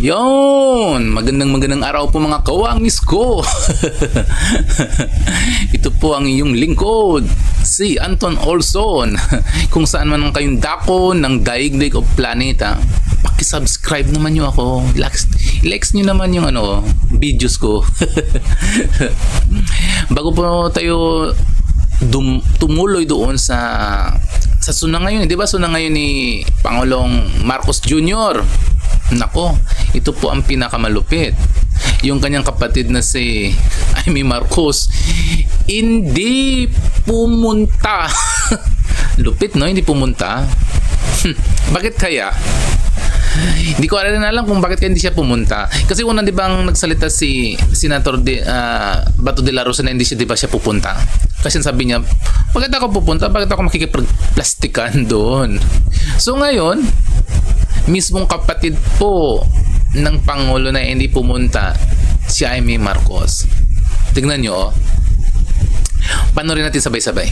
Yon! Magandang magandang araw po mga kawangis ko! Ito po ang iyong lingkod, si Anton Olson. Kung saan man kayong dako ng daigdig o planeta, pakisubscribe naman nyo ako. Likes, likes nyo naman yung ano, videos ko. Bago po tayo dum, tumuloy doon sa sa suna ngayon, 'di ba? Suna ngayon ni Pangulong Marcos Jr. Nako, ito po ang pinakamalupit. Yung kanyang kapatid na si Amy Marcos hindi pumunta. Lupit, no? Hindi pumunta. Bakit kaya? Hindi ko rin alam kung bakit kaya hindi siya pumunta. Kasi unang di ba ang nagsalita si Senator de, ah, Bato de la Rosa na hindi siya di ba siya pupunta. Kasi sabi niya, bakit ako pupunta? Bakit ako makikipagplastikan doon? So ngayon, mismong kapatid po ng Pangulo na hindi pumunta, si Amy Marcos. Tignan nyo, oh. Panorin natin sabay-sabay.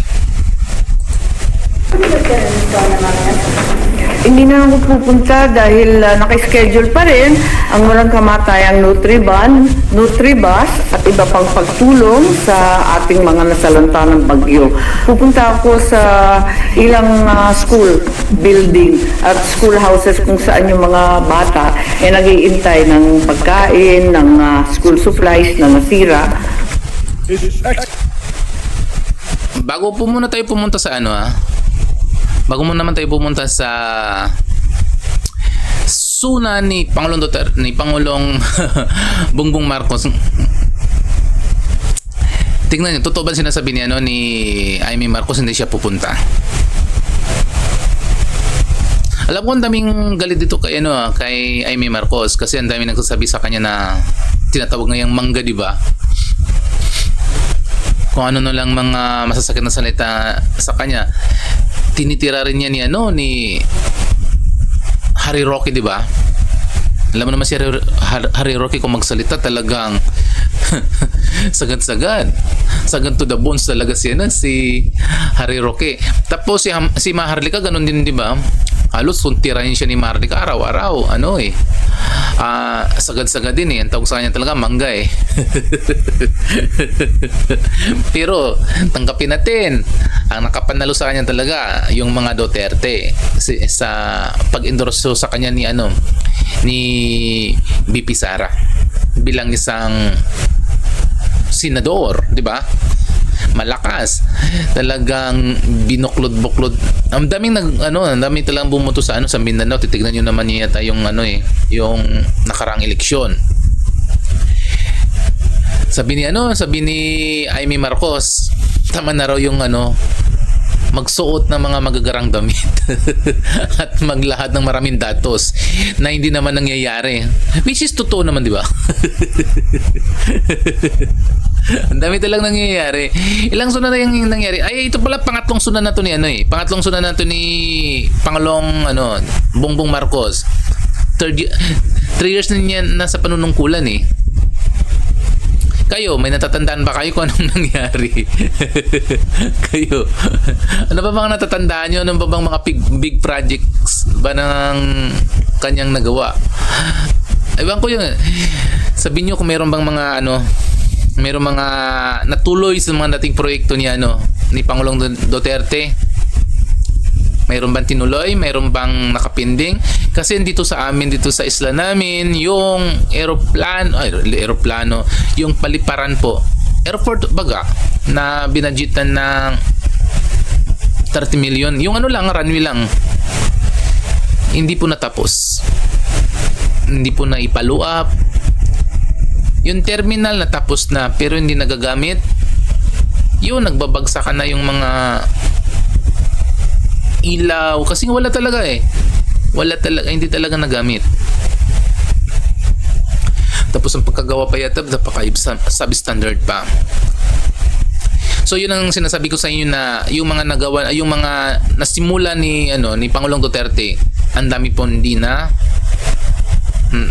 Hindi na ako pupunta dahil uh, nakaschedule pa rin ang walang kamatayang Nutriban, Nutribus at iba pang pagtulong sa ating mga nasalanta ng bagyo. Pupunta ako sa ilang uh, school building at school houses kung saan yung mga bata ay nagiintay ng pagkain, ng uh, school supplies na nasira. Bago po muna tayo pumunta sa ano ah. Bago muna naman tayo pumunta sa suna ni Pangulong Duterte, ni Pangulong Bongbong Marcos. Tingnan niyo, totoo ba sinasabi ni ano ni Amy Marcos hindi siya pupunta? Alam ko ang daming galit dito kay ano ah, kay Amy Marcos kasi ang daming nagsasabi sa kanya na tinatawag ngayang mangga, di ba? kung ano na lang mga masasakit na salita sa kanya tinitira rin niya ni ano ni Harry Rocky di ba? Alam mo naman si Harry, Har- Harry Rocky kung magsalita talagang sagad-sagad sagad to the bones talaga siya na si Harry Roque. Tapos si, si Maharlika ganun din di ba halos kung tirahin siya ni Maharlika araw-araw ano eh. Ah sagad-sagad din eh. Ang tawag sa kanya talaga mangga eh. Pero tanggapin natin ang nakapanalo sa kanya talaga yung mga Duterte. Si, sa pag-endorso sa kanya ni ano ni BP Sara. Bilang isang senador, di ba? Malakas. Talagang binuklod-buklod. Ang daming nag ano, ang daming talagang bumoto sa ano sa Mindanao. Titignan niyo naman niya yata yung ano eh, yung nakarang eleksyon. Sabi ni ano, sabi ni Amy Marcos, tama na raw yung ano, magsuot ng mga magagarang damit at maglahad ng maraming datos na hindi naman nangyayari. Which is totoo naman, di ba? Ang dami talagang nangyayari. Ilang sunan na yung nangyari. Ay, ito pala pangatlong sunan na to ni ano eh. Pangatlong sunan na to ni Pangulong ano, Bongbong Marcos. Third three years na niya nasa panunungkulan eh. Kayo, may natatandaan ba kayo kung anong nangyari? kayo. Ano ba mga natatandaan nyo? Ano ba bang mga big, big projects ba ng kanyang nagawa? Ewan ko yun. Sabihin nyo kung meron bang mga ano, meron mga natuloy sa mga dating proyekto ni ano, ni Pangulong Duterte. Mayroon bang tinuloy? Mayroon bang nakapinding? Kasi dito sa amin, dito sa isla namin, yung aeroplano, aeroplano, yung paliparan po, airport baga, na binadgetan ng 30 million. Yung ano lang, runway lang, hindi po natapos. Hindi po na ipalo up. Yung terminal natapos na pero hindi nagagamit. Yun, nagbabagsakan na yung mga ilaw kasi wala talaga eh wala talaga hindi talaga nagamit tapos ang pagkagawa pa yata napaka substandard pa So yun ang sinasabi ko sa inyo na yung mga nagawa yung mga nasimula ni ano ni Pangulong Duterte ang dami po hindi na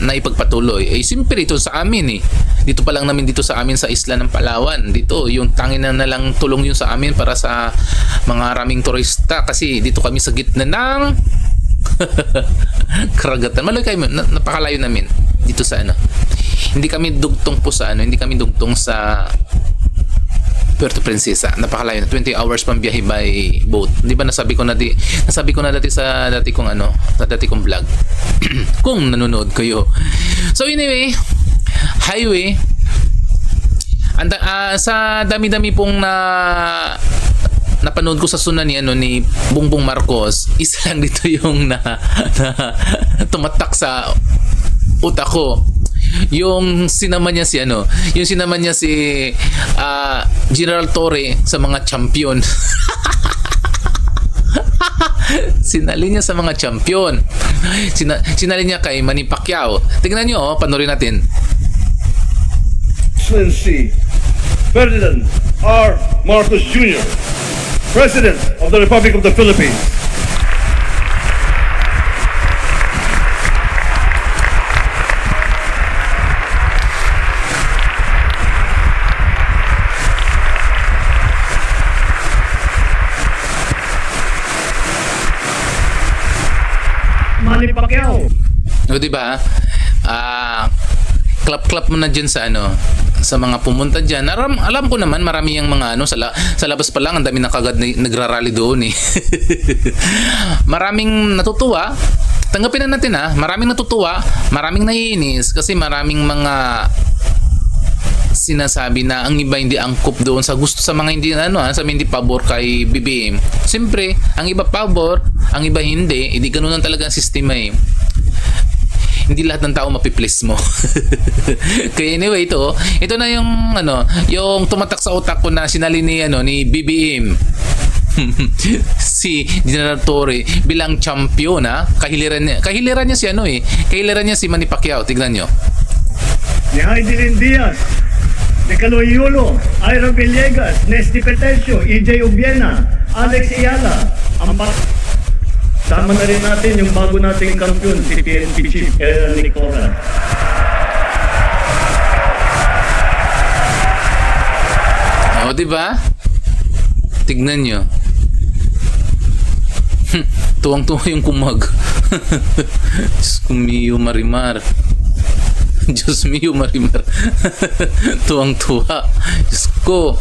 na ipagpatuloy. Eh siyempre ito sa amin eh. Dito pa lang namin dito sa amin sa isla ng Palawan. Dito yung tangin na, lang tulong yun sa amin para sa mga raming turista kasi dito kami sa gitna ng Karagatan. Maloy kayo, na, napakalayo namin dito sa ano. Hindi kami dugtong po sa ano, hindi kami dugtong sa Puerto Princesa. Napakalayo na 20 hours pang biyahe by boat. Di ba nasabi ko na di nasabi ko na dati sa dati kong ano, sa dati kong vlog. Kung nanonood kayo. So anyway, highway Anda, ah, sa dami-dami pong na napanood ko sa sunan ni ano ni Bongbong Marcos, isa lang dito yung na, na tumatak sa utak ko. Yung sinama niya si ano, yung sinama niya si ah, General Torre sa mga champion. Sinali niya sa mga champion. Sina, sinali niya kay Manny Pacquiao. Tingnan niyo, oh, panoorin natin. Excellency Ferdinand R. Marcos Jr., President of the Republic of the Philippines. Manny Pacquiao. O di ba? Ah, clap-clap mo na diyan sa ano sa mga pumunta diyan. Alam, alam ko naman marami yung mga ano sa, la- sa labas pa lang ang dami na kagad na, nagrarally doon eh. maraming natutuwa. Tanggapin na natin ha. Maraming natutuwa, maraming naiinis kasi maraming mga sinasabi na ang iba hindi angkop doon sa gusto sa mga hindi ano ha, sa hindi pabor kay BBM. Siyempre, ang iba pabor, ang iba hindi, hindi ganun lang talaga ang sistema eh hindi lahat ng tao mapiplease mo. Kaya anyway, ito, ito na yung ano, yung tumatak sa utak ko na sinali ni ano ni BBM. si General Torre bilang champion ha kahiliran niya kahiliran niya si ano eh kahiliran niya si Manny Pacquiao tignan niyo ni Heidelin Diaz, ni Caloy Yulo, Ira Villegas, Nesty Petencio, EJ Ubiena, Alex Iala, ang Sama na rin natin yung bago nating kampiyon, si PNP Chief Aaron Nicola. O, di ba? Tignan nyo. Tuwang-tuwa yung kumag. Diyos ko mio marimar. Diyos mio marimar. Tuwang-tuwa. Diyos ko.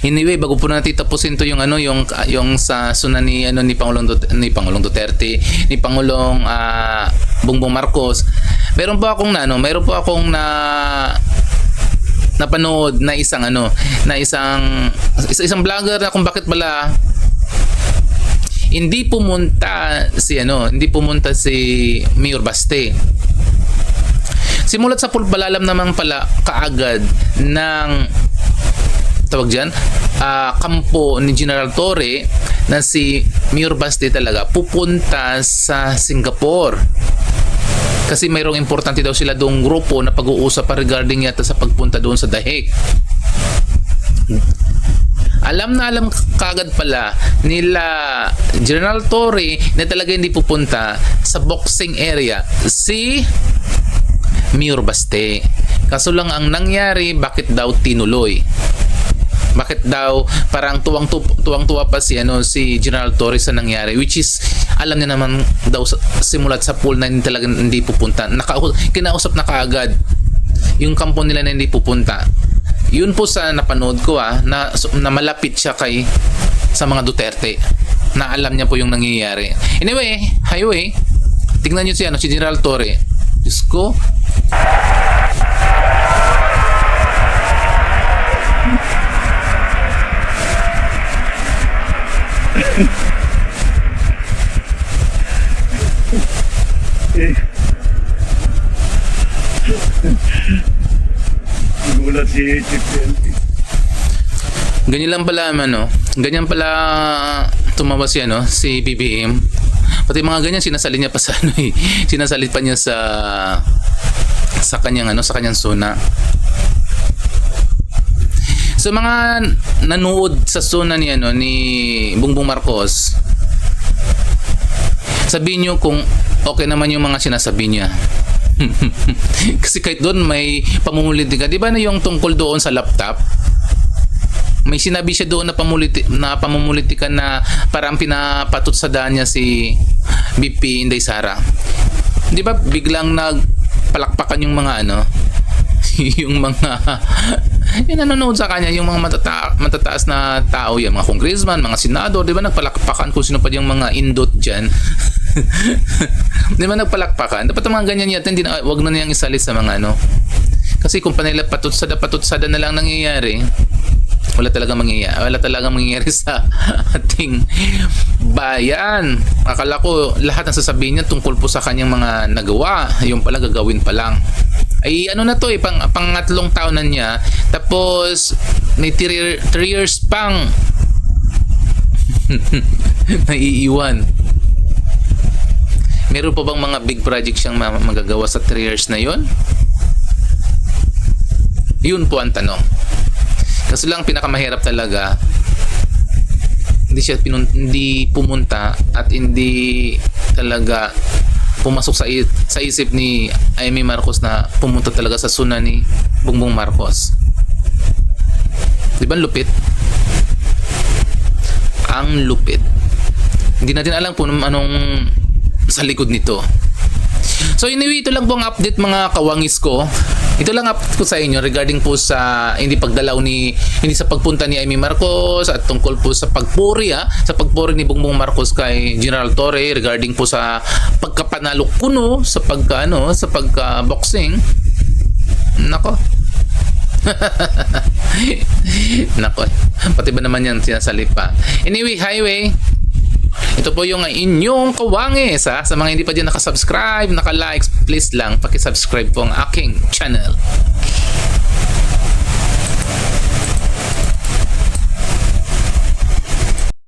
Anyway, bago po natin tapusin to yung ano yung yung sa sunan ni ano ni Pangulong Dut- ni Pangulong Duterte, ni Pangulong ah, Bongbong Marcos. Meron po akong na ano, meron po akong na napanood na isang ano, na isang isa, isang vlogger na kung bakit pala hindi pumunta si ano, hindi pumunta si Mayor Baste. Simulat sa pulbalalam naman pala kaagad ng tawag dyan, ah, kampo ni General Torre na si Mayor Baste talaga pupunta sa Singapore. Kasi mayroong importante daw sila doong grupo na pag-uusap pa regarding yata sa pagpunta doon sa Dahig. Alam na alam kagad pala nila General Torre na talaga hindi pupunta sa boxing area si Mayor Baste. Kaso lang ang nangyari, bakit daw tinuloy? Bakit daw parang tuwang tuwang tuwa pa si ano si General Torres sa nangyari which is alam niya naman daw simulat sa pool na hindi talaga hindi pupunta. Naka, kinausap na kaagad yung kampo nila na hindi pupunta. Yun po sa napanood ko ah na, na malapit siya kay sa mga Duterte na alam niya po yung nangyayari. Anyway, highway, tingnan niyo si ano si General Torre. Diyos ko, Ganyan lang pala ano, ganyan pala tumawa si ano, si BBM. Pati mga ganyan sinasali niya pa sa ano eh. Sinasali pa niya sa sa kanyang ano, sa kanyang suna. So mga nanood sa suna ni ano ni Bongbong Marcos, sabihin niyo kung okay naman yung mga sinasabi niya. Kasi kahit doon may pamumuliti ka. Di ba na yung tungkol doon sa laptop? may sinabi siya doon na pamuliti na pamumulitikan na parang pinapatutsadahan niya si BP Inday Sara. Di ba biglang nagpalakpakan yung mga ano yung mga yung nanonood sa kanya yung mga matata- matataas na tao yan mga congressman mga senador di ba nagpalakpakan kung sino pa yung mga indot dyan? Di ba nagpalakpakan? Dapat mga ganyan yata hindi na, wag na niyang isalit sa mga ano. Kasi kung panila patutsada patutsada na lang nangyayari wala talaga mangyayari wala talaga mangyayari sa ating bayan. Akala ko lahat ng sasabihin niya tungkol po sa kanyang mga nagawa yung pala gagawin pa lang ay ano na to eh pang pangatlong taon na niya. Tapos may 3 years pang naiiwan. Meron pa bang mga big project siyang ma- magagawa sa 3 years na yon yun po ang tanong. Kasi lang pinakamahirap talaga hindi siya pinun- hindi pumunta at hindi talaga pumasok sa sa isip ni Amy Marcos na pumunta talaga sa suna ni Bongbong Marcos. Di ba lupit? Ang lupit. Hindi natin alam kung anong sa likod nito. So anyway, ito lang po ang update mga kawangis ko. Ito lang update ko sa inyo regarding po sa hindi pagdalaw ni hindi sa pagpunta ni Amy Marcos at tungkol po sa pagpuri ha, sa pagpuri ni Bongbong Marcos kay General Torre regarding po sa pagkapanalo kuno sa pagka ano, sa pagka boxing. Nako. Nako. Pati ba naman yan sinasalip pa. Anyway, highway. Ito po yung inyong kawangis ha. Sa mga hindi pa dyan nakasubscribe, naka-likes, please lang, pakisubscribe po ang aking channel.